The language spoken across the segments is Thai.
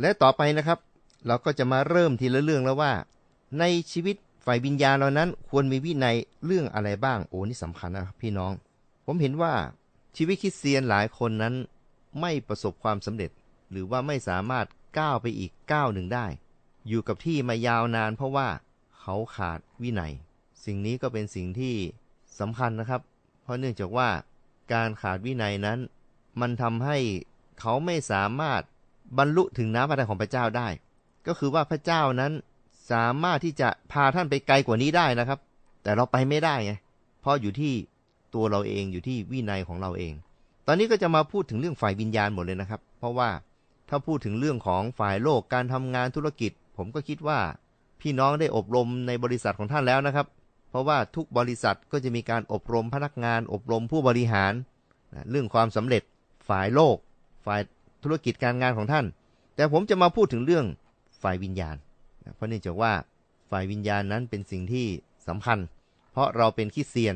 และต่อไปนะครับ เราก็จะมาเริ่มทีละเรื่องแล้วว่า ในชีวิตฝ่ายวิญญาณเรานั้น ควรมีวินัยเรื่องอะไรบ้างโอ้นี่สำคัญนะครับพี่น้อง ผมเห็นว่าชีวิตคริสเตียนหลายคนนั้น ไม่ประสบความสำเร็จ หรือว่าไม่สามารถก้าวไปอีกก้าวหนึ่งได้ อยู่กับที่มายาวนานเพราะว่าเขาขาดวินัย สิ่งนี้ก็เป็นสิ่งที่สำคัญนะครับ เพราะเนื่องจากว่าการขาดวินัยนั้น มันทำให้เขาไม่สามารถ บรรลุถึงน้ำพระทัยของพระเจ้าได้ ก็คือว่าพระเจ้านั้นสามารถที่จะพาท่านไปไกลกว่านี้ได้นะครับ แต่เราไปไม่ได้ไงเพราะอยู่ที่ตัวเราเองอยู่ที่วินัยของเราเอง ตอนนี้ก็จะมาพูดถึงเรื่องฝ่ายวิญญาณหมดเลยนะครับ เพราะว่าถ้าพูดถึงเรื่องของฝ่ายโลกการทำงานธุรกิจ ผมก็คิดว่า พี่น้องได้อบรมในบริษัทของท่านแล้วนะครับ เพราะว่าทุกบริษัทก็จะมีการอบรมพนักงาน อบรมผู้บริหาร เรื่องความสำเร็จฝ่ายโลก ฝ่าย ธุรกิจการงานของท่าน แต่ผมจะมาพูดถึงเรื่องฝ่ายวิญญาณ เพราะเนื่องจากว่าฝ่ายวิญญาณนั้นเป็นสิ่งที่สำคัญ เพราะเราเป็นคริสเตียน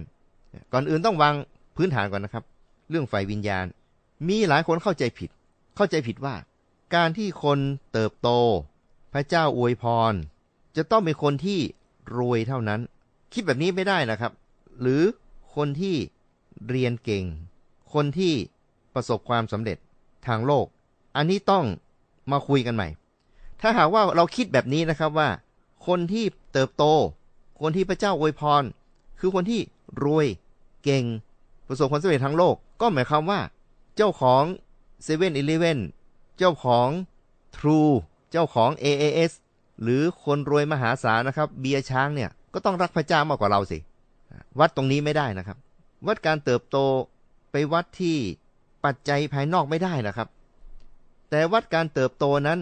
ก่อนอื่นต้องวางพื้นฐานก่อนนะครับ เรื่องฝ่ายวิญญาณ มีหลายคนเข้าใจผิด เข้าใจผิดว่า การที่คนเติบโต พระเจ้าอวยพร จะต้องเป็นคนที่รวยเท่านั้น คิดแบบนี้ไม่ได้นะครับ หรือคนที่เรียนเก่ง คนที่ประสบความสำเร็จ ทางโลก อันนี้ต้องมาคุยกันใหม่ ถ้าหากว่าเราคิดแบบนี้นะครับว่า คนที่เติบโต คนที่พระเจ้าอวยพร คือคนที่รวยเก่ง ประสบความสำเร็จทางโลก ก็หมายความว่า เจ้าของ7 e เ e ่ e อเเจ้าของ True เจ้าของ AAS หรือคนรวยมหาศาลนะครับ เบียร์ช้างเนี่ยก็ต้องรักพระเจ้ามากกว่าเราสิ วัดตรงนี้ไม่ได้นะครับ วัดการเติบโตไปวัดที่ ปัจจัยภายนอกไม่ได้นะครับ แต่วัดการเติบโตนั้น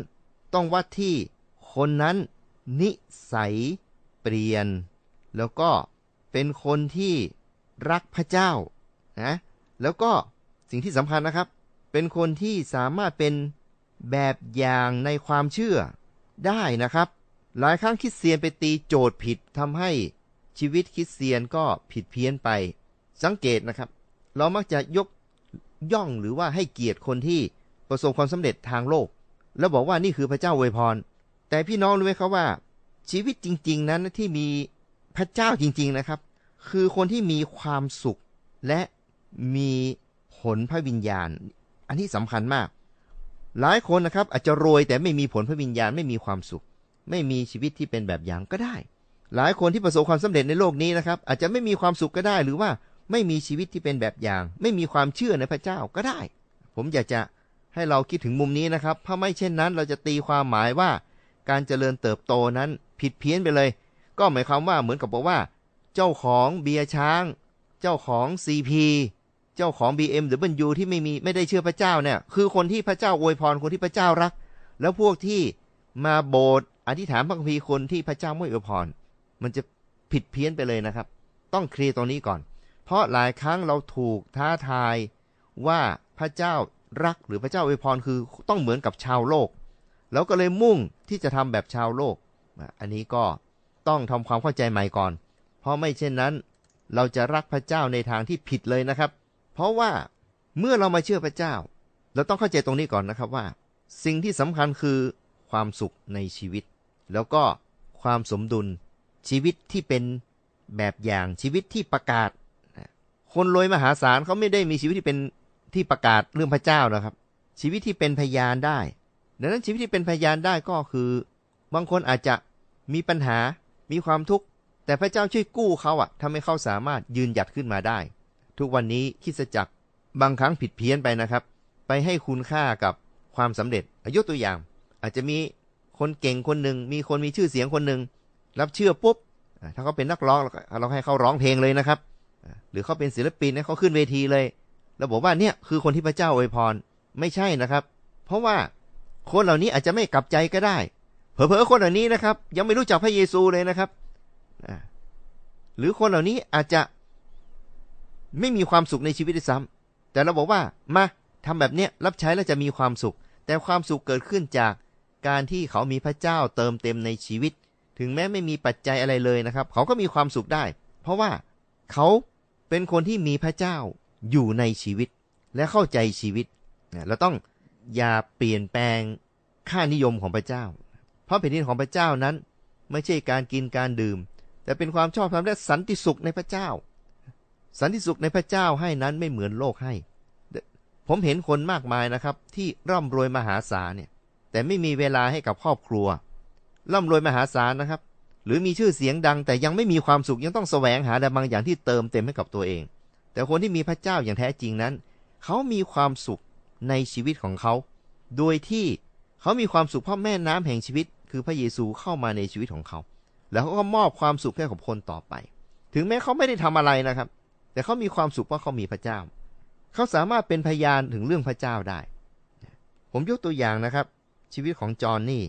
ต้องวัดที่คนนั้นนิสัยเปลี่ยน แล้วก็เป็นคนที่รักพระเจ้านะแล้วก็สิ่งที่สำคัญนะครับ เป็นคนที่สามารถเป็นแบบอย่างในความเชื่อได้นะครับ หลายครั้งคริสเตียนไปตีโจทย์ผิดทำให้ชีวิตคริสเตียนก็ผิดเพี้ยนไป สังเกตนะครับ เรามักจะยก ย่องหรือว่าให้เกียรติคนที่ประสบความสำเร็จทางโลก แล้วบอกว่านี่คือพระเจ้าอวยพร แต่พี่น้องรู้ไหมครับว่า ชีวิตจริง ๆ นั้นที่มีพระเจ้าจริง ๆนะครับ คือคนที่มีความสุขและมีผลพระวิญญาณ อันนี้สำคัญมาก หลายคนนะครับ อาจจะรวยแต่ไม่มีผลพระวิญญาณไม่มีความสุข ไม่มีชีวิตที่เป็นแบบอย่างก็ได้ หลายคนที่ประสบความสำเร็จในโลกนี้นะครับ อาจจะไม่มีความสุขก็ได้หรือว่า ไม่มีชีวิตที่เป็นแบบอย่าง ไม่มีความเชื่อในพระเจ้าก็ได้ ผมอยากจะให้เราคิดถึงมุมนี้นะครับเพราะไม่เช่นนั้น เราจะตีความหมายว่าการเจริญเติบโตนั้นผิดเพี้ยนไปเลย ก็หมายความว่าเหมือนกับบอกว่า เจ้าของเบียร์ช้าง เจ้าของ CP เจ้าของ BMW ที่ไม่มีไม่ได้เชื่อพระเจ้าเนี่ย คือคนที่พระเจ้าอวยพรคนที่พระเจ้ารัก แล้วพวกที่มาโบสถ์อธิษฐานพระคัมภีร์คนที่พระเจ้าไม่อวยพร มันจะผิดเพี้ยนไปเลยนะครับ ต้องเคลียร์ตรงนี้ก่อน เพราะหลายครั้งเราถูกท้าทายว่าพระเจ้ารักหรือพระเจ้าอวยพรคือต้องเหมือนกับชาวโลก แล้วก็เลยมุ่งที่จะทำแบบชาวโลก อันนี้ก็ต้องทำความเข้าใจใหม่ก่อน เพราะไม่เช่นนั้น เราจะรักพระเจ้าในทางที่ผิดเลยนะครับ เพราะว่าเมื่อเรามาเชื่อพระเจ้า เราต้องเข้าใจตรงนี้ก่อนนะครับว่า สิ่งที่สำคัญคือความสุขในชีวิต แล้วก็ความสมดุลชีวิตที่เป็นแบบอย่างชีวิตที่ประกาศ คนรวยมหาศาลเขาไม่ได้มีชีวิตที่เป็นที่ประกาศเรื่องพระเจ้านะครับ ชีวิตที่เป็นพยานได้ ดังนั้นชีวิตที่เป็นพยานได้ก็คือ บางคนอาจจะมีปัญหา มีความทุกข์ แต่พระเจ้าช่วยกู้เขาอะทำให้เขาสามารถยืนหยัดขึ้นมาได้ ทุกวันนี้คิดจักรบางครั้งผิดเพี้ยนไปนะครับ ไปให้คุณค่ากับความสำเร็จอายกตัวอย่าง อาจจะมีคนเก่งคนหนึ่ง มีคนมีชื่อเสียงคนหนึ่ง รับเชื่อปุ๊บ ถ้าเขาเป็นนักร้องเราให้เขาร้องเพลงเลยนะครับ หรือเขาเป็นศิลปินให้เขาขึ้นเวทีเลยเราบอกว่าเนี่ยคือคนที่พระเจ้าอวยพรไม่ใช่นะครับ เพราะว่าคนเหล่านี้อาจจะไม่กลับใจก็ได้ เผลอๆคนเหล่านี้นะครับ ยังไม่รู้จักพระเยซูเลยนะครับหรือคนเหล่านี้อาจจะไม่มีความสุขในชีวิตด้วยซ้ำแต่เราบอกว่ามาทำแบบเนี้ยรับใช้แล้วจะมีความสุข แต่ความสุขเกิดขึ้นจากการที่เขามีพระเจ้าเติมเต็มในชีวิต ถึงแม้ไม่มีปัจจัยอะไรเลยนะครับ เขาก็มีความสุขได้ เพราะว่า เขาเป็นคนที่มีพระเจ้าอยู่ในชีวิตและเข้าใจชีวิตเราต้องอย่าเปลี่ยนแปลงค่านิยมของพระเจ้า เพราะแผ่นดินของพระเจ้านั้น ไม่ใช่การกินการดื่ม แต่เป็นความชอบธรรมและสันติสุขในพระเจ้า สันติสุขในพระเจ้าให้นั้นไม่เหมือนโลกให้ ผมเห็นคนมากมายนะครับ ที่ร่ำรวยมหาศาลเนี่ยแต่ไม่มีเวลาให้กับครอบครัว ร่ำรวยมหาศาลนะครับ รือมีชื่อเสียงดังแต่ยังไม่มีความสุขยังต้องแสวงหาอะไรบางอย่างที่เติมเต็มให้กับตัวเอง แต่คนที่มีพระเจ้าอย่างแท้จริงนั้น เขามีความสุขในชีวิตของเขา โดยที่เขามีความสุขเพราะแม่น้ำแห่งชีวิต คือพระเยซูเข้ามาในชีวิตของเขา แล้วเขาก็มอบความสุขให้กับคนต่อไป ถึงแม้เขาไม่ได้ทำอะไรนะครับ แต่เขามีความสุขเพราะเขามีพระเจ้า เขาสามารถเป็นพยานถึงเรื่องพระเจ้าได้ ผมยกตัวอย่างนะครับ ชีวิตของจอห์นนี่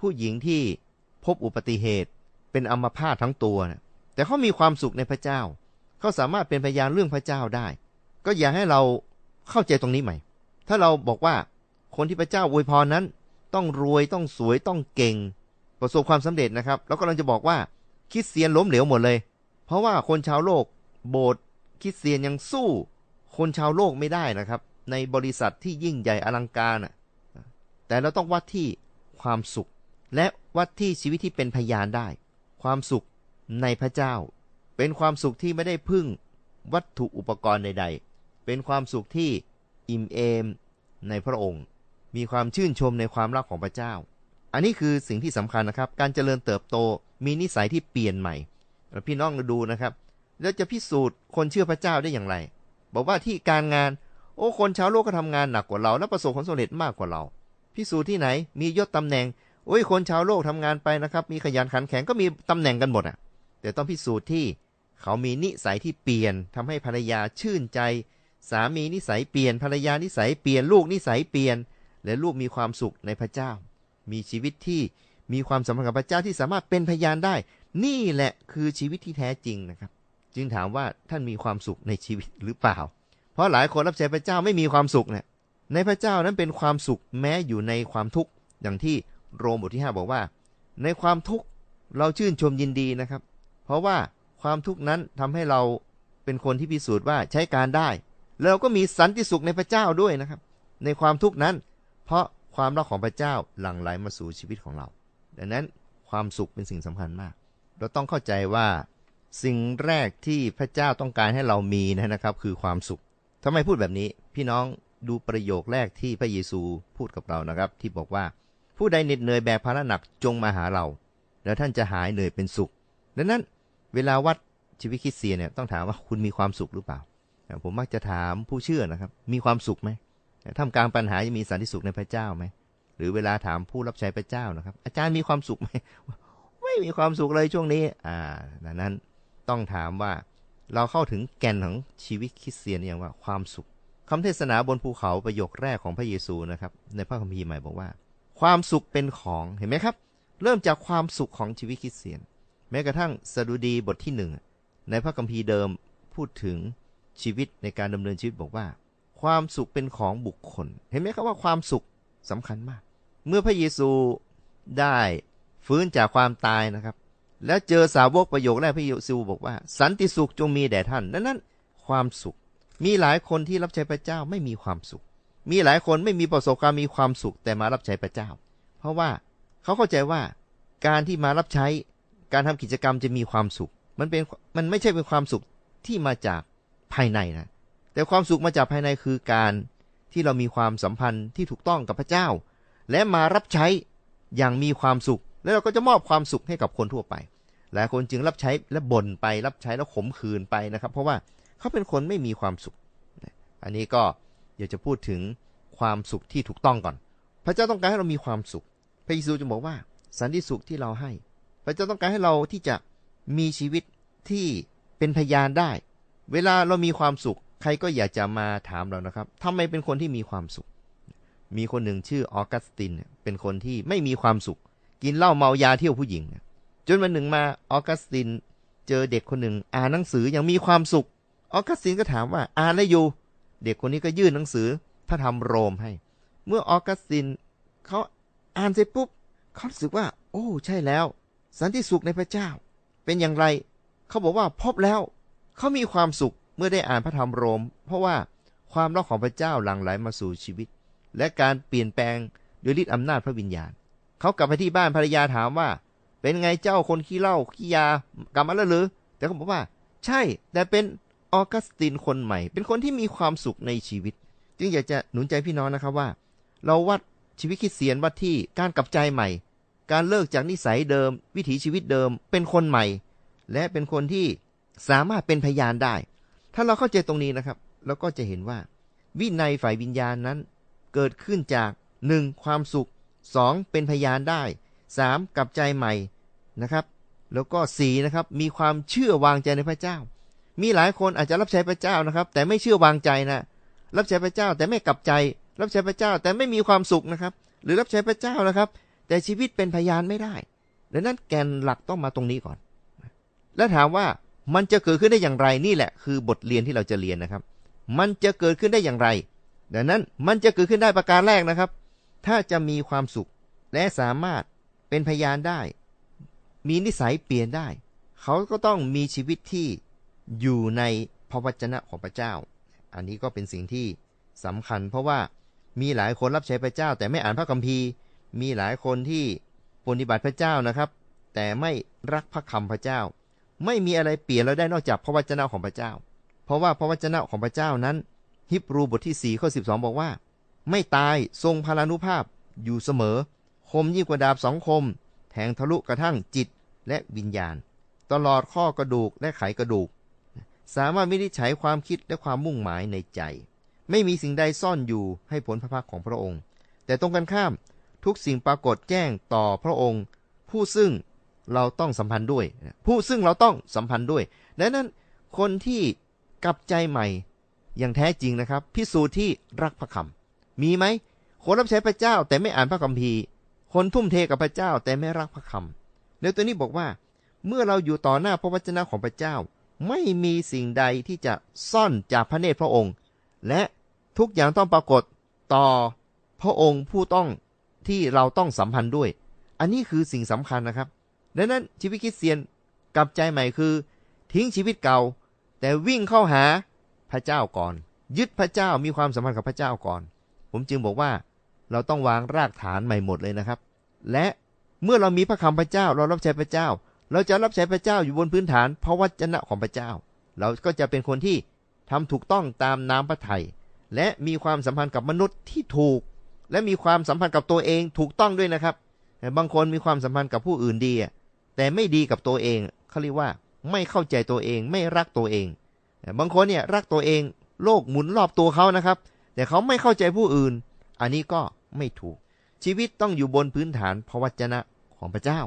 ผู้หญิงที่พบอุบัติเหตุ เป็นอัมพาตทั้งตัวนะแต่เขามีความสุขในพระเจ้า เขาสามารถเป็นพยานเรื่องพระเจ้าได้ ก็อย่าให้เราเข้าใจตรงนี้ใหม่ ถ้าเราบอกว่าคนที่พระเจ้าอวยพรนั้น ต้องรวยต้องสวยต้องเก่ง ประสบความสำเร็จนะครับแล้วก็เราจะบอกว่าคริสเตียนล้มเหลวหมดเลย เพราะว่าคนชาวโลกโบสถ์คริสเตียนยังสู้ คนชาวโลกไม่ได้นะครับ ในบริษัทที่ยิ่งใหญ่อลังการน่ะแต่เราต้องวัดที่ความสุข และวัดที่ชีวิตที่เป็นพยานได้ ความสุขในพระเจ้า เป็นความสุขที่ไม่ได้พึ่งวัตถุอุปกรณ์ใด ๆ เป็นความสุขที่อิ่มเอมในพระองค์ มีความชื่นชมในความรักของพระเจ้า อันนี้คือสิ่งที่สำคัญนะครับ การเจริญเติบโตมีนิสัยที่เปลี่ยนใหม่ พี่น้องดูนะครับ แล้วจะพิสูจน์คนเชื่อพระเจ้าได้อย่างไร บอกว่าที่การงาน โอ้คนชาวโลกก็ทำงานหนักกว่าเรา และประสบความสำเร็จมากกว่าเรา พิสูจน์ที่ไหนมียศตำแหน่ง โอ้ยคนชาวโลกทำงานไปนะครับ มีขยันขันแข็งก็มีตำแหน่งกันหมดอะ แต่ต้องพิสูจน์ที่เขามีนิสัยที่เปลี่ยนทำให้ภรรยาชื่นใจ สามีนิสัยเปลี่ยนภรรยานิสัยเปลี่ยนลูกนิสัยเปลี่ยน และลูกมีความสุขในพระเจ้า มีชีวิตที่มีความสัมพันธ์กับพระเจ้าที่สามารถเป็นพยานได้ นี่แหละคือชีวิตที่แท้จริงนะครับ จึงถามว่าท่านมีความสุขในชีวิตหรือเปล่า เพราะหลายคนรับใช้พระเจ้าไม่มีความสุขเนี่ยในพระเจ้านั้นเป็นความสุขแม้อยู่ในความทุกข์อย่างที่ โรมบทที่ 5 บอกว่า ในความทุกข์เราชื่นชมยินดีนะครับ เพราะว่าความทุกข์นั้นทำให้เราเป็นคนที่พิสูจน์ว่าใช้การได้ แล้วก็มีสันติสุขในพระเจ้าด้วยนะครับ ในความทุกข์นั้น เพราะความรักของพระเจ้าหลั่งไหลมาสู่ชีวิตของเรา ดังนั้นความสุขเป็นสิ่งสำคัญมาก เราต้องเข้าใจว่าสิ่งแรกที่พระเจ้าต้องการให้เรามีนะครับ คือความสุขทำไมพูดแบบนี้ พี่น้องดูประโยคแรกที่พระเยซูพูดกับเรานะครับ ที่บอกว่า ผู้ใดเหน็ดเหนื่อยแบกภาระหนักจงมาหาเรา แล้วท่านจะหายเหนื่อยเป็นสุข ดังนั้นเวลาวัดชีวิตคริสเตียนเนี่ยต้องถามว่าคุณมีความสุขหรือเปล่า ผมมักจะถามผู้เชื่อนะครับ มีความสุขไหมทำกลางปัญหาจะมีสันติสุขในพระเจ้าไหมหรือเวลาถามผู้รับใช้พระเจ้านะครับ อาจารย์มีความสุขไหมไม่มีความสุขเลยช่วงนี้ อ่าดังนั้นต้องถามว่าเราเข้าถึงแก่นของชีวิตคริสเตียนอย่างว่าความสุขคำเทศนาบนภูเขาประโยคแรกของพระเยซูนะครับ ในพระคัมภีร์ใหม่บอกว่า ความสุขเป็นของเห็นไหมครับ เริ่มจากความสุขของชีวิตคริสเตียน แม้กระทั่งสดุดีบทที่หนึ่งในพระคัมภีร์เดิมพูดถึงชีวิตในการดำเนินชีวิตบอกว่า ความสุขเป็นของบุคคล เห็นไหมครับว่าความสุขสำคัญมาก เมื่อพระเยซูได้ฟื้นจากความตายนะครับ แล้วเจอสาวกประโยคแรกพระเยซูบอกว่า สันติสุขจงมีแด่ท่านนั้นนั้นความสุข มีหลายคนที่รับใช้พระเจ้าไม่มีความสุข มีหลายคนไม่มีประสบการณ์มีความสุขแต่มารับใช้พระเจ้า เพราะว่าเขาเข้าใจว่าการที่มารับใช้การทำกิจกรรมจะมีความสุข มันเป็นมันไม่ใช่เป็นความสุขที่มาจากภายในนะแต่ความสุขมาจากภายในคือการที่เรามีความสัมพันธ์ที่ถูกต้องกับพระเจ้า และมารับใช้อย่างมีความสุข แล้วเราก็จะมอบความสุขให้กับคนทั่วไปหลายคนจึงรับใช้และบ่นไปรับใช้แล้วขมขื่นไปนะครับ เพราะว่าเขาเป็นคนไม่มีความสุข อันนี้ก็ อยากจะพูดถึงความสุขที่ถูกต้องก่อน พระเจ้าต้องการให้เรามีความสุข พระเยซูจะบอกว่า สันติสุขที่เราให้ พระเจ้าต้องการให้เราที่จะมีชีวิตที่เป็นพยานได้ เวลาเรามีความสุข ใครก็อยากจะมาถามเรานะครับทำไมเป็นคนที่มีความสุข มีคนหนึ่งชื่อออกัสติน เป็นคนที่ไม่มีความสุข กินเหล้าเมายาเที่ยวผู้หญิง จนวันหนึ่งมาออกัสติน เจอเด็กคนหนึ่งอ่านหนังสือยังมีความสุข ออกัสตินก็ถามว่าอ่านอะไรอยู่ เด็กคนนี้ก็ยื่นหนังสือพระธรรมโรมให้ เมื่อออกัสตินเขาอ่านเสร็จปุ๊บเขารู้สึกว่า โอ้ ใช่แล้ว สันติสุขในพระเจ้า เป็นอย่างไร เขาบอกว่าพบแล้ว เขามีความสุขเมื่อได้อ่านพระธรรมโรม เพราะว่าความรักของพระเจ้าหลั่งไหลมาสู่ชีวิต และการเปลี่ยนแปลงโดยฤทธิอำนาจพระวิญญาณ เขากลับไปที่บ้านภรรยาถามว่า เป็นไงเจ้าคนขี้เหล้าขี้ยากลับมาแล้วหรือ แต่เขาบอกว่า ใช่ แต่เป็น ออกัสตินคนใหม่ เป็นคนที่มีความสุขในชีวิต จึงอยากจะหนุนใจพี่น้องนะครับว่า เราวัดชีวิตคริสเตียนวัดที่การกลับใจใหม่ การเลิกจากนิสัยเดิม วิถีชีวิตเดิม เป็นคนใหม่ และเป็นคนที่สามารถเป็นพยานได้ ถ้าเราเข้าใจตรงนี้นะครับ เราก็จะเห็นว่า วินัยฝ่ายวิญญาณนั้น เกิดขึ้นจาก 1. ความสุข 2. เป็นพยานได้ 3. กลับใจใหม่นะครับ แล้วก็ 4 นะครับ มีความเชื่อวางใจในพระเจ้า มีหลายคนอาจจะรับใช้พระเจ้านะครับ แต่ไม่เชื่อวางใจนะรับใช้พระเจ้าแต่ไม่กลับใจ รับใช้พระเจ้าแต่ไม่มีความสุขนะครับ หรือรับใช้พระเจ้านะครับ แต่ชีวิตเป็นพยานไม่ได้ดังนั้นแกนหลักต้องมาตรงนี้ก่อน แล้วถามว่ามันจะเกิดขึ้นได้อย่างไรนี่แหละ คือบทเรียนที่เราจะเรียนนะครับ มันจะเกิดขึ้นได้อย่างไรดังนั้นมันจะเกิดขึ้นได้ประการแรกนะครับ ถ้าจะมีความสุขและสามารถเป็นพยานได้ มีนิสัยเปลี่ยนได้ เขาก็ต้องมีชีวิตที่ อยู่ในพระวจนะของพระเจ้า อันนี้ก็เป็นสิ่งที่สำคัญ เพราะว่ามีหลายคนรับใช้พระเจ้า แต่ไม่อ่านพระคัมภีร์ มีหลายคนที่ปฏิบัติพระเจ้านะครับ แต่ไม่รักพระคำพระเจ้า ไม่มีอะไรเปลี่ยนเราได้นอกจากพระวจนะของพระเจ้า เพราะว่าพระวจนะของพระเจ้านั้น ฮิบรูบทที่4ข้อ12 บอกว่า ไม่ตายทรงพลานุภาพอยู่เสมอ คมยิ่งกว่าดาบสองคม แทงทะลุกระทั่งจิตและวิญญาณ ตลอดข้อกระดูกและไขกระดูก สามารถวินิจฉัยความคิดและความมุ่งหมายในใจ ไม่มีสิ่งใดซ่อนอยู่ให้ผลพระพักของพระองค์ แต่ตรงกันข้ามทุกสิ่งปรากฏแจ้งต่อพระองค์ ผู้ซึ่งเราต้องสัมพันธ์ด้วย ผู้ซึ่งเราต้องสัมพันธ์ด้วยดังนั้นคนที่กลับใจใหม่อย่างแท้จริงนะครับ พิสูจน์ที่รักพระคำมีไหมคนรับใช้พระเจ้าแต่ไม่อ่านพระคัมภีร์ คนทุ่มเทกับพระเจ้าแต่ไม่รักพระคำแล้วตัวนี้บอกว่า เมื่อเราอยู่ต่อหน้าพระวจนะของพระเจ้า ไม่มีสิ่งใดที่จะซ่อนจากพระเนตรพระองค์ และทุกอย่างต้องปรากฏต่อพระองค์ผู้ต้องที่เราต้องสัมพันธ์ด้วย อันนี้คือสิ่งสำคัญนะครับ ดังนั้นชีวิตคริสเตียนกลับใจใหม่คือ ทิ้งชีวิตเก่า แต่วิ่งเข้าหาพระเจ้าก่อน ยึดพระเจ้ามีความสัมพันธ์กับพระเจ้าก่อน ผมจึงบอกว่าเราต้องวางรากฐานใหม่หมดเลยนะครับ และเมื่อเรามีพระคำพระเจ้าเรารับใช้พระเจ้า เราจะรับใช้พระเจ้าอยู่บนพื้นฐานพระวจนะของพระเจ้า เราก็จะเป็นคนที่ทำถูกต้องตามน้ำพระทัยและมีความสัมพันธ์กับมนุษย์ที่ถูก และมีความสัมพันธ์กับตัวเองถูกต้องด้วยนะครับบางคนมีความสัมพันธ์กับผู้อื่นดี แต่ไม่ดีกับตัวเองเขาเรียกว่าไม่เข้าใจตัวเองไม่รักตัวเอง บางคนเนี่ยรักตัวเองโลกหมุนรอบตัวเขานะครับ แต่เขาไม่เข้าใจผู้อื่น อันนี้ก็ไม่ถูก ชีวิตต้องอยู่บนพื้นฐานพระวจนะของพระเจ้า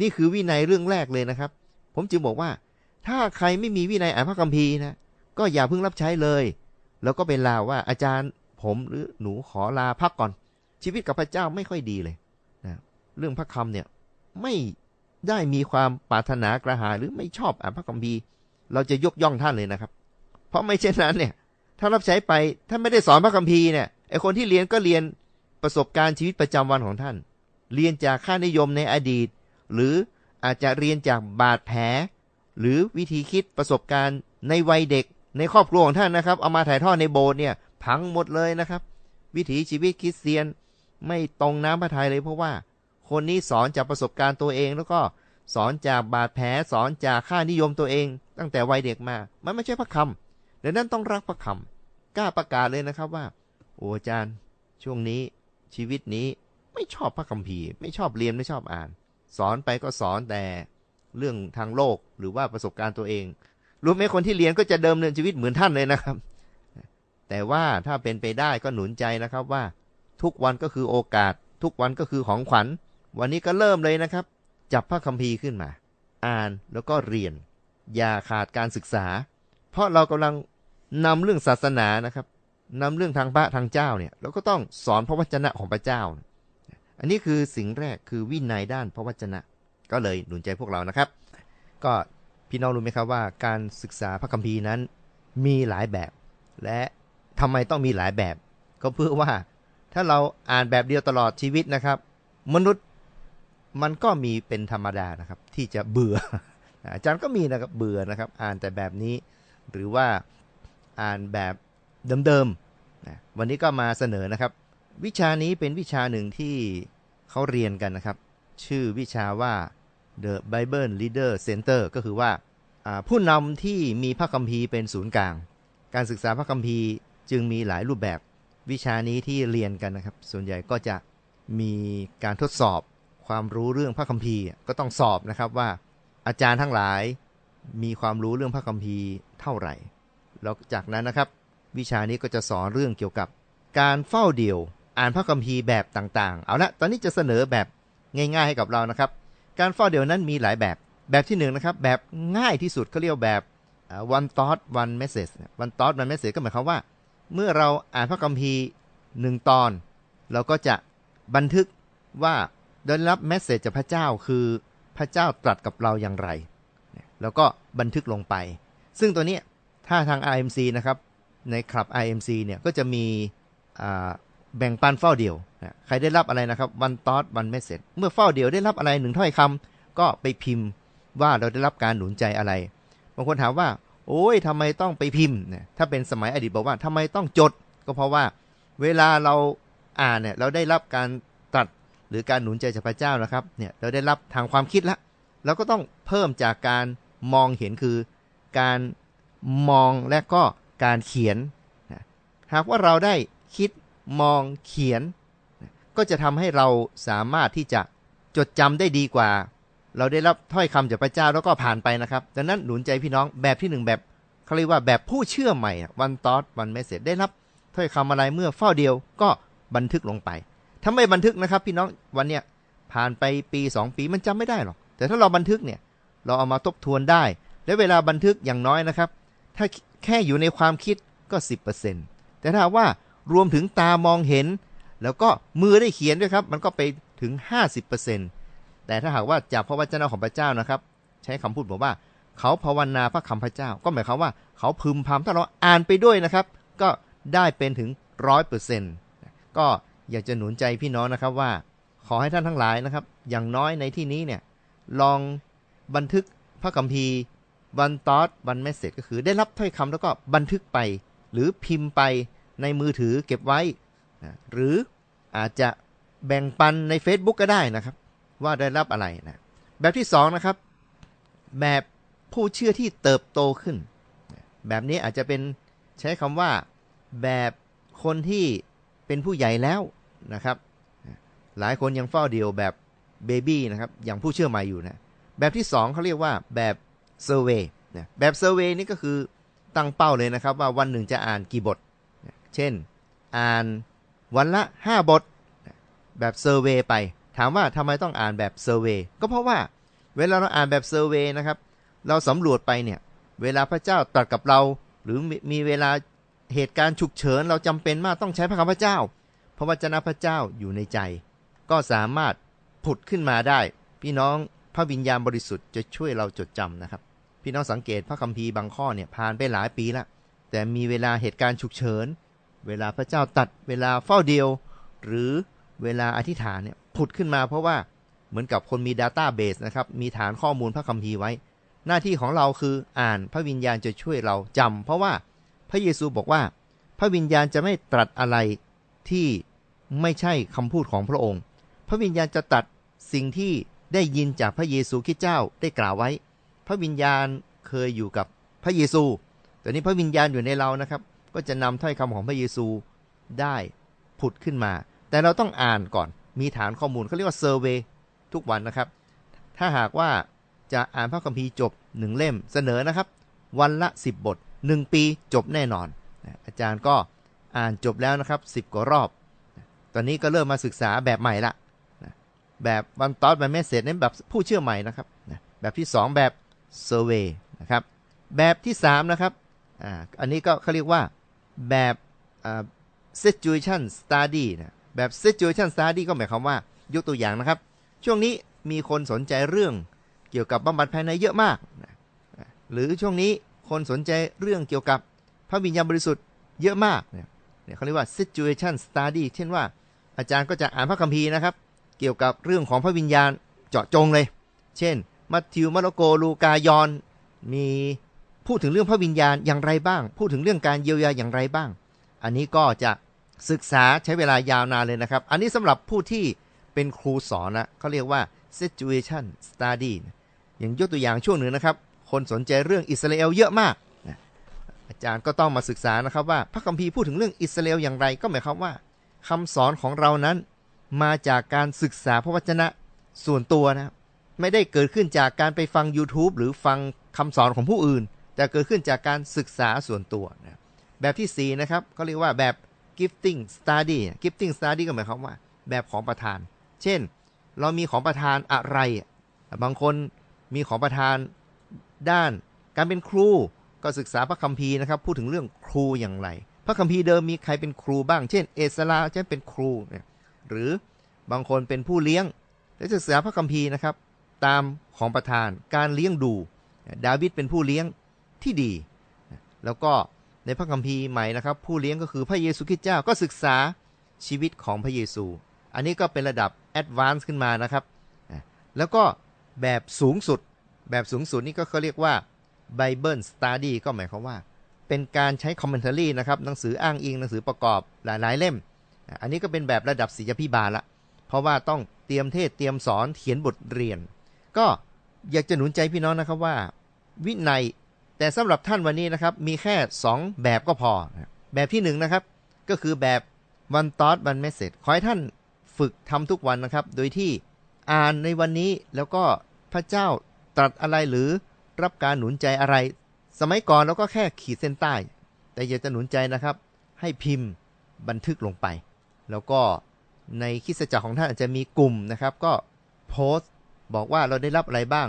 นี่คือวินัยเรื่องแรกเลยนะครับ ผมจึงบอกว่า ถ้าใครไม่มีวินัยอ่านพระคัมภีร์นะก็อย่าเพิ่งรับใช้เลย แล้วก็เป็นลาว่าอาจารย์ผมหรือหนูขอลาพักก่อน ชีวิตกับพระเจ้าไม่ค่อยดีเลยนะเรื่องพระคำเนี่ยไม่ได้มีความปรารถนากระหายหรือไม่ชอบอ่านพระคัมภีร์เราจะยกย่องท่านเลยนะครับ เพราะไม่เช่นนั้นเนี่ย ถ้ารับใช้ไปถ้านไม่ได้สอนพระคัมภีร์เนี่ยไอคนที่เรียนก็เรียนประสบการณ์ชีวิตประจำวันของท่าน เรียนจากค่านิยมในอดีต หรืออาจจะเรียนจากบาดแผล หรือวิธีคิดประสบการณ์ในวัยเด็กในครอบครัวของท่านนะครับ เอามาถ่ายทอดในโบสถ์เนี่ยพังหมดเลยนะครับ วิถีชีวิตคริสเตียนไม่ตรงน้ำพระทัยเลยเพราะว่า คนนี้สอนจากประสบการณ์ตัวเองแล้วก็สอนจากบาดแผลสอนจากค่านิยมตัวเอง ตั้งแต่วัยเด็กมา มันไม่ใช่พระคำดังนั้นต้องรักพระคำกล้าประกาศเลยนะครับว่า โอ้อาจารย์ ช่วงนี้ชีวิตนี้ไม่ชอบพระคัมภีร์ ไม่ชอบเรียนไม่ชอบอ่าน สอนไปก็สอนแต่เรื่องทางโลกหรือว่าประสบการณ์ตัวเอง รู้ไหมคนที่เรียนก็จะเดิมเนินชีวิตเหมือนท่านเลยนะครับ แต่ว่าถ้าเป็นไปได้ก็หนุนใจนะครับว่า ทุกวันก็คือโอกาส ทุกวันก็คือของขวัญ วันนี้ก็เริ่มเลยนะครับ จับพระคัมภีร์ขึ้นมา อ่านแล้วก็เรียน อย่าขาดการศึกษา เพราะเรากำลังนำเรื่องศาสนานะครับนำเรื่องทางพระทางเจ้าเนี่ยเราก็ต้องสอนพระวจนะของพระเจ้า อันนี้คือสิ่งแรกคือวินัยด้านพระวจนะ ก็เลยหนุนใจพวกเรานะครับ ก็พี่น้องรู้ไหมครับว่าการศึกษาพระคัมภีร์นั้นมีหลายแบบ และทำไมต้องมีหลายแบบ ก็เพื่อว่าถ้าเราอ่านแบบเดียวตลอดชีวิตนะครับ มนุษย์มันก็มีเป็นธรรมดานะครับ ที่จะเบื่อ อาจารย์ก็มีนะครับเบื่อนะครับ อ่านแต่แบบนี้ หรือว่าอ่านแบบเดิมๆวันนี้ก็มาเสนอนะครับ วิชานี้เป็นวิชาหนึ่งที่เขาเรียนกันนะครับ ชื่อวิชาว่า The Bible Leader Center ก็คือว่าผู้นำที่มีพระคัมภีร์เป็นศูนย์กลาง การศึกษาพระคัมภีร์จึงมีหลายรูปแบบวิชานี้ที่เรียนกันนะครับ ส่วนใหญ่ก็จะมีการทดสอบความรู้เรื่องพระคัมภีร์ก็ต้องสอบนะครับว่า อาจารย์ทั้งหลายมีความรู้เรื่องพระคัมภีร์เท่าไหร่ แล้วจากนั้นนะครับ วิชานี้ก็จะสอนเรื่องเกี่ยวกับการเฝ้าเดี่ยว อ่านพระคัมภีร์แบบต่างๆ เอาละตอนนี้จะเสนอแบบง่าย ๆ ให้กับเรานะครับ การเฝ้าเดี่ยวนั้นมีหลายแบบ แบบที่หนึ่งนะครับ แบบง่ายที่สุดเขาเรียกแบบ one thought one message one thought one message ก็หมายความว่า เมื่อเราอ่านพระคัมภีร์หนึ่งตอน เราก็จะบันทึกว่าได้รับเมสเซจจากพระเจ้าคือพระเจ้าตรัสกับเราอย่างไร แล้วก็บันทึกลงไป ซึ่งตัวนี้ถ้าทาง RMC นะครับ ในคลับ IMC เนี่ยก็จะมี แบ่งปันเฝ้าเดียวนะใครได้รับอะไรนะครับวันตอสวันเมสเซจเมื่อเฝ้าเดียวได้รับอะไรหนึ่งถ้อยคำก็ไปพิมพ์ว่าเราได้รับการหนุนใจอะไรบางคนถามว่า โอ้ยทำไมต้องไปพิมพ์เนี่ยถ้าเป็นสมัยอดีตบอกว่าทำไมต้องจด ก็เพราะว่าเวลาเราอ่านเนี่ยเราได้รับการตรัสหรือการหนุนใจจากพระเจ้านะครับเนี่ยเราได้รับทางความคิดละเราก็ต้องเพิ่มจากการมองเห็นคือการมองและก็การเขียนหากว่าเราได้คิด มองเขียน ก็จะทำให้เราสามารถที่จะจดจำได้ดีกว่า เราได้รับถ้อยคำจากพระเจ้าแล้วก็ผ่านไปนะครับดังนั้นหนุนใจพี่น้องแบบที่หนึ่งแบบเขาเรียกว่าแบบผู้เชื่อใหม่วันตอสวันเมสเซจได้รับถ้อยคำอะไรเมื่อเฝ้าเดียวก็บันทึกลงไปถ้าไม่บันทึกนะครับ พี่น้องวันเนี้ยผ่านไปปี 2 ปีมันจำไม่ได้หรอก แต่ถ้าเราบันทึกเนี่ยเราเอามาทบทวนได้ และเวลาบันทึกอย่างน้อยนะครับ ถ้าแค่อยู่ในความคิดก็ 10%แต่ถ้าว่า รวมถึงตามองเห็น แล้วก็มือได้เขียนด้วยครับ มันก็ไปถึง 50%แต่ถ้าหากว่าจากพระวจนะของพระเจ้านะครับ ใช้คำพูดบอกว่า เขาภาวนาพระคำพระเจ้า ก็หมายความว่าเขาพึมพำถ้าเราอ่านไปด้วยนะครับ ก็ได้เป็นถึงร้อยเปอร์เซ็นต์ก็อยากจะหนุนใจพี่น้องนะครับว่า ขอให้ท่านทั้งหลายนะครับ อย่างน้อยในที่นี้เนี่ยลองบันทึกพระคัมภีร์วันตอสวันเมสเซจก็คือได้รับถ้อยคำแล้วก็บันทึกไป หรือพิมพ์ไป ในมือถือเก็บไว้นะหรืออาจจะแบ่งปันใน Facebook ก็ได้นะครับ ว่าได้รับอะไรนะแบบที่สองนะครับ แบบผู้เชื่อที่เติบโตขึ้น แบบนี้อาจจะเป็นใช้คำว่าแบบคนที่เป็นผู้ใหญ่แล้วนะครับ หลายคนยังเฝ้าเดียวแบบเบบี้นะครับอย่างผู้เชื่อใหม่อยู่นะแบบที่สองเขาเรียกว่าแบบเซอร์เวยนะแบบเซอร์เวยนี่ก็คือตั้งเป้าเลยนะครับว่าวันหนึ่งจะอ่านกี่บท เช่น อ่านวันละ 5 บท แบบเซอร์เวยไป ถามว่าทำไมต้องอ่านแบบเซอร์เวยก็เพราะว่าเวลาเราอ่านแบบเซอร์เวยนะครับ เราสำรวจไปเนี่ย เวลาพระเจ้าตรัสกับเรา หรือมีเวลาเหตุการณ์ฉุกเฉินเราจำเป็นมากต้องใช้พระคำพระเจ้า พระวจนะพระเจ้าอยู่ในใจ ก็สามารถผุดขึ้นมาได้ พี่น้องพระวิญญาณบริสุทธิ์จะช่วยเราจดจำนะครับ พี่น้องสังเกตพระคัมภีร์บางข้อเนี่ยผ่านไปหลายปีล้วแต่มีเวลาเหตุการณ์ฉุกเฉิน เวลาพระเจ้าตัดเวลาเฝ้าเดียว หรือเวลาอธิษฐานเนี่ยผุดขึ้นมาเพราะว่าเหมือนกับคนมี Database นะครับ มีฐานข้อมูลพระคัมภีร์ไว้ หน้าที่ของเราคืออ่านพระวิญญาณจะช่วยเราจำเพราะว่าพระเยซูบอกว่า พระวิญญาณจะไม่ตรัสอะไรที่ไม่ใช่คำพูดของพระองค์ พระวิญญาณจะตัดสิ่งที่ได้ยินจากพระเยซูคริสต์เจ้าได้กล่าวไว้ พระวิญญาณเคยอยู่กับพระเยซูแตอนนี้พระวิญญาณอยู่ในเรานะครับ ก็จะนำถ้อยคำของพระเยซูได้ผุดขึ้นมา แต่เราต้องอ่านก่อนมีฐานข้อมูลเขาเรียกว่าเซอร์เวยทุกวันนะครับ ถ้าหากว่าจะอ่านพระคัมภีร์จบหนึ่งเล่มเสนอนะครับ วันละ 10 บท 1 ปีจบแน่นอน อาจารย์ก็อ่านจบแล้วนะครับ 10 กว่ารอบ ตอนนี้ก็เริ่มมาศึกษาแบบใหม่ละแบบวันตอสแบบเมสเซจนั้นแบบผู้เชื่อใหม่นะครับแบบที่ 2 แบบเซอร์เวยนะครับแบบที่3นะครับอ่าอันนี้ก็เขาเรียกว่า แบบ situation study นะแบบ situation study ก็หมายความว่ายกตัวอย่างนะครับ ช่วงนี้มีคนสนใจเรื่องเกี่ยวกับบำบัดภายในเยอะมากนะหรือช่วงนี้คนสนใจเรื่องเกี่ยวกับพระวิญญาณบริสุทธิ์เยอะมากเนี่ยเนี่ยเขาเรียกว่า situation study เช่นว่า อาจารย์ก็จะอ่านพระคัมภีร์นะครับ เกี่ยวกับเรื่องของพระวิญญาณเจาะจงเลย เช่น มัทธิวมาระโกลูกายอน มี พูดถึงเรื่องพระวิญญาณอย่างไรบ้าง พูดถึงเรื่องการเยียวยาอย่างไรบ้าง อันนี้ก็จะศึกษาใช้เวลายาวนานเลยนะครับ อันนี้สำหรับผู้ที่เป็นครูสอนนะเขาเรียกว่า situation study อย่างยกตัวอย่างช่วงหนึ่งนะครับ คนสนใจเรื่องอิสราเอลเยอะมาก อาจารย์ก็ต้องมาศึกษานะครับว่าพระคัมภีร์พูดถึงเรื่องอิสราเอลอย่างไรก็หมายความว่าคำสอนของเรานั้นมาจากการศึกษาพระวจนะส่วนตัวนะไม่ได้เกิดขึ้นจากการไปฟัง YouTube หรือฟังคำสอนของผู้อื่น แต่เกิดขึ้นจากการศึกษาส่วนตัวนะแบบที่ 4 นะครับเขาเรียกว่าแบบ gifting study gifting study ก็หมายความว่า แบบของประทาน เช่น เรามีของประทานอะไร บางคนมีของประทานด้านการเป็นครูก็ศึกษาพระคัมภีร์นะครับ พูดถึงเรื่องครูอย่างไร พระคัมภีร์เดิมมีใครเป็นครูบ้าง เช่น เอสราจะเป็นครูเนี่ยหรือบางคนเป็นผู้เลี้ยงและศึกษาพระคัมภีร์นะครับ ตามของประทานการเลี้ยงดู ดาวิดเป็นผู้เลี้ยง ที่ดี แล้วก็ในพระคัมภีร์ใหม่นะครับ ผู้เลี้ยงก็คือพระเยซูคริสต์เจ้าก็ศึกษาชีวิตของพระเยซู อันนี้ก็เป็นระดับแอดวานซ์ขึ้นมานะครับ แล้วก็แบบสูงสุดแบบสูงสุดนี่ก็เขาเรียกว่า Bible Study ก็หมายความว่า เป็นการใช้คอมเมนต์รีนะครับหนังสืออ้างอิงหนังสือประกอบหลายๆเล่ม อันนี้ก็เป็นแบบระดับศิษยพิบาลละ เพราะว่าต้องเตรียมเทศเตรียมสอนเขียนบทเรียน ก็อยากจะหนุนใจพี่น้องนะครับว่า วินัย แต่สำหรับท่านวันนี้นะครับมีแค่ 2 แบบก็พอ แบบที่1นนะครับ ก็คือแบบ one thought one message ขอให้ท่านฝึกทำทุกวันนะครับ โดยที่อ่านในวันนี้แล้วก็พระเจ้าตรัสอะไรหรือรับการหนุนใจอะไร สมัยก่อนเราก็แค่ขีดเส้นใต้ แต่อยากจะหนุนใจนะครับ ให้พิมพ์บันทึกลงไป แล้วก็ในคิสจักรของท่านอาจจะมีกลุ่มนะครับ ก็โพสต์บอกว่าเราได้รับอะไรบ้าง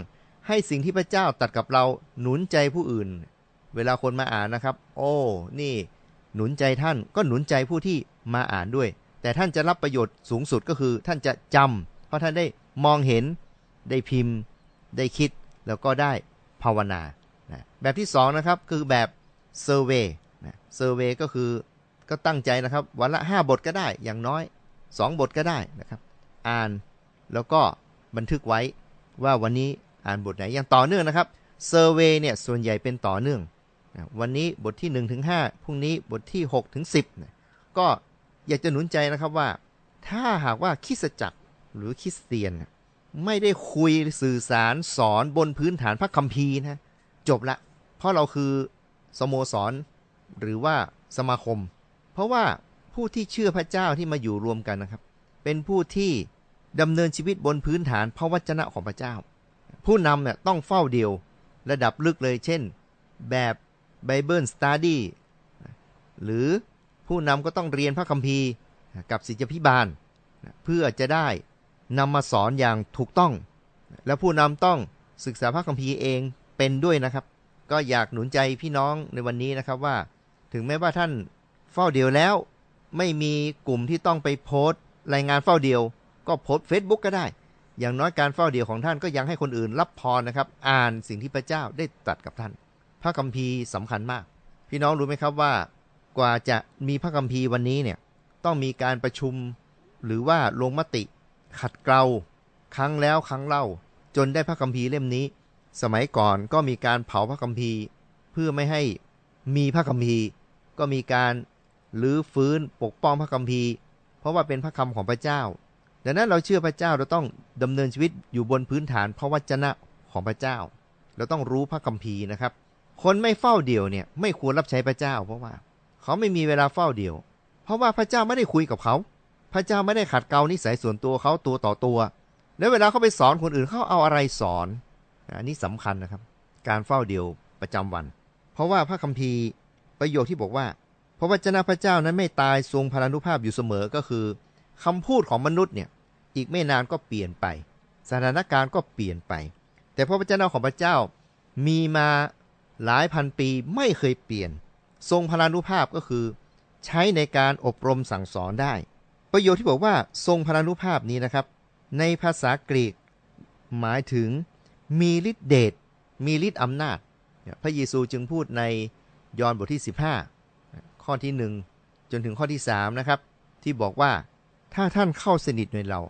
ให้สิ่งที่พระเจ้าตัดกับเราหนุนใจผู้อื่น เวลาคนมาอ่านนะครับ โอ้ นี่ หนุนใจท่านก็หนุนใจผู้ที่มาอ่านด้วย แต่ท่านจะรับประโยชน์สูงสุดก็คือท่านจะจำเพราะท่านได้มองเห็น ได้พิมพ์ ได้คิด แล้วก็ได้ภาวนานะแบบที่2นะครับคือแบบเซอร์เวยนะเซอร์เวยก็คือก็ตั้งใจนะครับวันละ 5 บทก็ได้อย่างน้อย 2 บทก็ได้นะครับ อ่านแล้วก็บันทึกไว้ว่าวันนี้ อ่านบทไหนอย่างต่อเนื่องนะครับเซอร์เวยเนี่ยส่วนใหญ่เป็นต่อเนื่องนะวันนี้บทที่1ถึง5พรุ่งนี้บทที่6ถึง10นะก็อยากจะหนุนใจนะครับว่า ถ้าหากว่าคิสจักรหรือคริสเตียน ไม่ได้คุยสื่อสารสอนบนพื้นฐานพระคัมภีร์นะจบละ เพราะเราคือสโมสรหรือว่าสมาคม เพราะว่าผู้ที่เชื่อพระเจ้าที่มาอยู่รวมกันนะครับ เป็นผู้ที่ดำเนินชีวิตบนพื้นฐานพระวจนะของพระเจ้า ผู้นำเนี่ยต้องเฝ้าเดียวระดับลึกเลยเช่น แบบ Bible Study หรือผู้นำก็ต้องเรียนพระคัมภีร์กับศิษยพิบาล เพื่อจะได้นำมาสอนอย่างถูกต้อง และผู้นำต้องศึกษาพระคัมภีร์เองเป็นด้วยนะครับ ก็อยากหนุนใจพี่น้องในวันนี้นะครับว่า ถึงแม้ว่าท่านเฝ้าเดียวแล้ว ไม่มีกลุ่มที่ต้องไปโพสต์ รายงานเฝ้าเดียว ก็โพสต์ Facebook ก็ได้ อย่างน้อยการเฝ้าเดียวของท่านก็ยังให้คนอื่นรับพรนะครับ อ่านสิ่งที่พระเจ้าได้ตรัสกับท่าน พระคัมภีร์สำคัญมาก พี่น้องรู้ไหมครับว่ากว่าจะมีพระคัมภีร์วันนี้เนี่ยต้องมีการประชุมหรือว่าลงมติ ขัดเกลาครั้งแล้วครั้งเล่า จนได้พระคัมภีร์เล่มนี้ สมัยก่อนก็มีการเผาพระคัมภีร์ เพื่อไม่ให้มีพระคัมภีร์ ก็มีการลื้อฟื้นปกป้องพระคัมภีร์ เพราะว่าเป็นพระคำของพระเจ้า ดังนั้นเราเชื่อพระเจ้าเราต้องดำเนินชีวิตอยู่บนพื้นฐานพระวจนะของพระเจ้า เราต้องรู้พระคัมภีร์นะครับ คนไม่เฝ้าเดี่ยวเนี่ยไม่ควรรับใช้พระเจ้า เพราะว่า เขาไม่มีเวลาเฝ้าเดี่ยว เพราะว่าพระเจ้าไม่ได้คุยกับเขา พระเจ้าไม่ได้ขัดเกลานิสัยส่วนตัวเขาตัวต่อตัว แล้วเวลาเขาไปสอนคนอื่นเขาเอาอะไรสอน อันนี้สำคัญนะครับ การเฝ้าเดี่ยวประจำวัน เพราะว่าพระคัมภีร์ประโยคที่บอกว่า พระวจนะพระเจ้านั้นไม่ตายทรงพลานุภาพอยู่เสมอก็คือ คำพูดของมนุษย์เนี่ยอีกไม่นานก็เปลี่ยนไป สถานการณ์ก็เปลี่ยนไป แต่พระวจนะของพระเจ้ามีมาหลายพันปีไม่เคยเปลี่ยน ทรงพลานุภาพก็คือ ใช้ในการอบรมสั่งสอนได้ ประโยชน์ที่บอกว่าทรงพลานุภาพนี้นะครับ ในภาษากรีก หมายถึงมีฤทธิเดชมีฤทธิ์อำนาจ พระเยซูจึงพูดในยอห์นบทที่ 15 ข้อที่ 1 จนถึงข้อที่3นะครับที่บอกว่า ถ้าท่านเข้าสนิทในเรา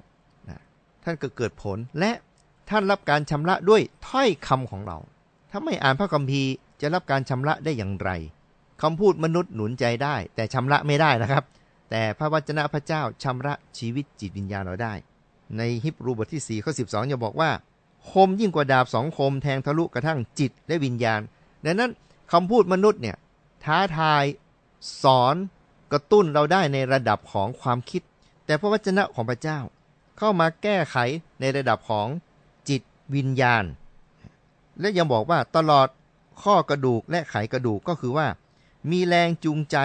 นะท่านก็เกิดผลและท่านรับการชำระด้วยถ้อยคำของเรา ถ้าไม่อ่านพระคัมภีร์จะรับการชำระได้อย่างไรคำพูดมนุษย์หนุนใจได้ แต่ชำระไม่ได้นะครับ แต่พระวจนะพระเจ้าชำระชีวิตจิตวิญญาณเราได้ ในฮิบรูบทที่4ข้อ12จะบอกว่า คมยิ่งกว่าดาบสองคมแทงทะลุกระทั่งจิตและวิญญาณ ดังนั้นคำพูดมนุษย์เนี่ยท้าทายสอนกระตุ้นเราได้ในระดับของความคิด แต่พระวจนะของพระเจ้าเข้ามาแก้ไขในระดับของจิตวิญญาณ และยังบอกว่าตลอดข้อกระดูกและไขกระดูกก็คือว่า มีแรงจูงใจ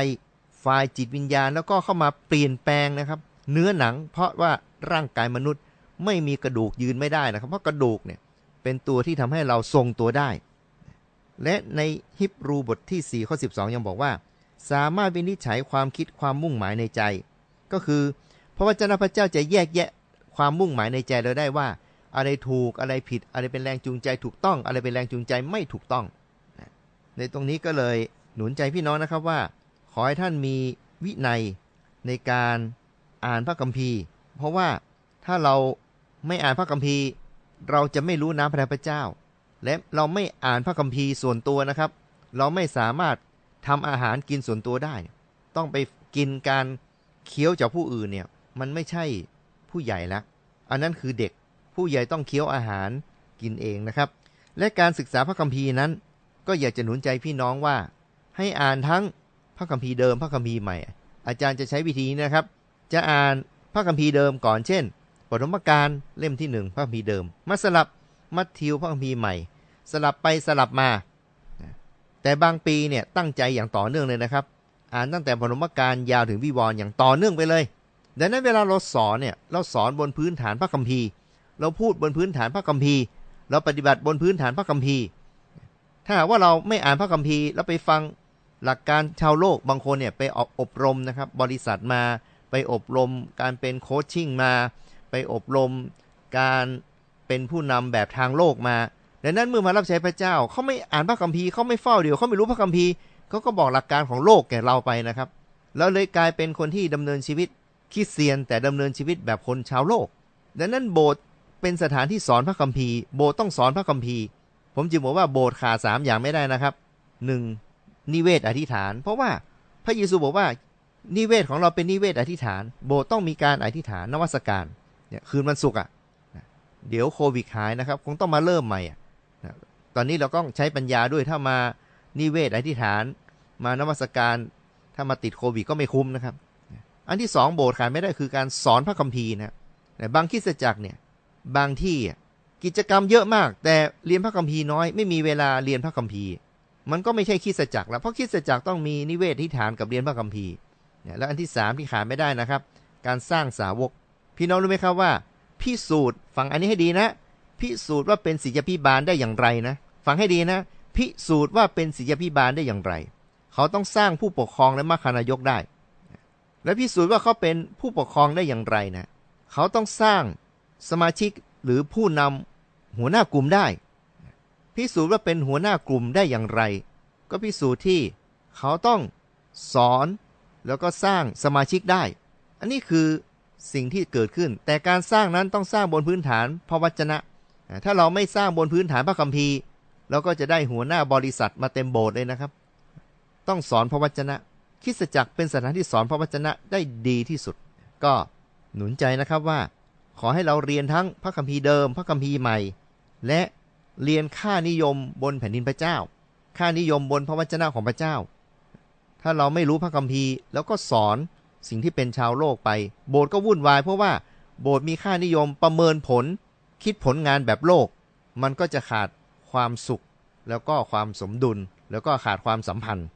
ฝ่ายจิตวิญญาณ แล้วก็เข้ามาเปลี่ยนแปลงนะครับ เนื้อหนัง เพราะว่าร่างกายมนุษย์ไม่มีกระดูกยืนไม่ได้นะครับ เพราะกระดูกเนี่ยเป็นตัวที่ทำให้เราทรงตัวได้ และในฮิบรูบทที่4ข้อ12 ยังบอกว่า สามารถวินิจฉัยความคิดความมุ่งหมายในใจ ก็คือ พระวจนะพระเจ้าจะแยกแยะความมุ่งหมายในใจเราได้ว่า อะไรถูกอะไรผิด อะไรเป็นแรงจูงใจถูกต้อง อะไรเป็นแรงจูงใจไม่ถูกต้อง ในตรงนี้ก็เลยหนุนใจพี่น้องนะครับว่า ขอให้ท่านมีวินัยในการอ่านพระคัมภีร์ เพราะว่าถ้าเราไม่อ่านพระคัมภีร์ เราจะไม่รู้น้ำพระพระเจ้า และเราไม่อ่านพระคัมภีร์ส่วนตัวนะครับ เราไม่สามารถทำอาหารกินส่วนตัวได้ ต้องไปกินการเคี้ยวจากผู้อื่นเนี่ย มันไม่ใช่ผู้ใหญ่ละอันนั้นคือเด็กผู้ใหญ่ต้องเคี้ยวอาหารกินเองนะครับ และการศึกษาพระคัมภีร์นั้น ก็อยากจะหนุนใจพี่น้องว่า ให้อ่านทั้งพระคัมภีร์เดิมพระคัมภีร์ใหม่ อาจารย์จะใช้วิธีนี้นะครับ จะอ่านพระคัมภีร์เดิมก่อนเช่นปฐมกาลเล่มที่หนึ่งพระคัมภีร์เดิม มาสลับมัทธิวพระคัมภีร์ใหม่ สลับไปสลับมา แต่บางปีเนี่ยตั้งใจอย่างต่อเนื่องเลยนะครับ อ่านตั้งแต่ปฐมกาลยาวถึงวิวรณ์อย่างต่อเนื่องไปเลย ดังนั้นเวลาเราสอนเนี่ยเราสอนบนพื้นฐานพระคัมภีร์ เราพูดบนพื้นฐานพระคัมภีร์ เราปฏิบัติบนพื้นฐานพระคัมภีร์ ถ้าว่าเราไม่อ่านพระคัมภีร์แล้วไปฟังหลักการชาวโลกบางคนเนี่ยไปอบรมนะครับบริษัทมาไปอบรมการเป็นโคชชิ่งมา ไปอบรมการเป็นผู้นำแบบทางโลกมาดังนั้นเมื่อมารับใช้พระเจ้าเขาไม่อ่านพระคัมภีร์เขาไม่เฝ้าเดียวเขาไม่รู้พระคัมภีร์เขาก็บอกหลักการของโลกแก่เราไปนะครับ แล้วเลยกลายเป็นคนที่ดำเนินชีวิต คริสเตียนแต่ดำเนินชีวิตแบบคนชาวโลก ดังนั้นโบสถ์เป็นสถานที่สอนพระคัมภีร์ โบสถ์ต้องสอนพระคัมภีร์ ผมจึงบอกว่าโบสถ์ขาดสามอย่างไม่ได้นะครับหนึ่งนิเวศอธิษฐาน เพราะว่าพระเยซูบอกว่านิเวศของเราเป็นนิเวศอธิษฐาน โบสถ์ต้องมีการอธิษฐานนวัสการเนี่ยคืนวันศุกร์อะเดี๋ยวโควิดหายนะครับ คงต้องมาเริ่มใหม่อะตอนนี้เราต้องใช้ปัญญาด้วยถ้ามานิเวศอธิษฐาน มานวัสการถ้ามาติดโควิดก็ไม่คุ้มนะครับ อันที่สองโบสถ์ขาดไม่ได้คือการสอนพระคัมภีร์นะแต่บางคิสจักรเนี่ยบางที่กิจกรรมเยอะมาก แต่เรียนพระคัมภีร์น้อยไม่มีเวลาเรียนพระคัมภีร์ มันก็ไม่ใช่คิสจักรแล้วเพราะคิสจักรต้องมีนิเวศที่ฐานกับเรียนพระคัมภีร์เนี่ยแล้วอันที่สามที่ขาดไม่ได้นะครับ การสร้างสาวก พี่น้องรู้ไหมครับว่าพิสูจน์ฟังอันนี้ให้ดีนะพิสูจน์ว่าเป็นศิษยพิบาลได้อย่างไรนะ ฟังให้ดีนะ พิสูจน์ว่าเป็นศิษยพิบาลได้อย่างไร เขาต้องสร้างผู้ปกครองและมัคคณายกได้ และพิสูจน์ว่าเขาเป็นผู้ปกครองได้อย่างไรนะ เขาต้องสร้างสมาชิกหรือผู้นำหัวหน้ากลุ่มได้ พิสูจน์ว่าเป็นหัวหน้ากลุ่มได้อย่างไร ก็พิสูจน์ที่เขาต้องสอนแล้วก็สร้างสมาชิกได้ อันนี้คือสิ่งที่เกิดขึ้น แต่การสร้างนั้นต้องสร้างบนพื้นฐานพระวจนะ ถ้าเราไม่สร้างบนพื้นฐานพระคัมภีร์เราก็จะได้หัวหน้าบริษัทมาเต็มโบสถ์เลยนะครับ ต้องสอนพระวจนะ คิสจักรเป็นสถานที่สอนพระวจนะได้ดีที่สุด ก็หนุนใจนะครับว่า ขอให้เราเรียนทั้งพระคัมภีร์เดิม พระคัมภีร์ใหม่ และเรียนค่านิยมบนแผ่นดินพระเจ้า ค่านิยมบนพระวจนะของพระเจ้า ถ้าเราไม่รู้พระคัมภีร์ แล้วก็สอนสิ่งที่เป็นชาวโลกไป โบสถ์ก็วุ่นวาย เพราะว่าโบสถ์มีค่านิยมประเมินผล คิดผลงานแบบโลก มันก็จะขาดความสุข แล้วก็ความสมดุล แล้วก็ขาดความสัมพันธ์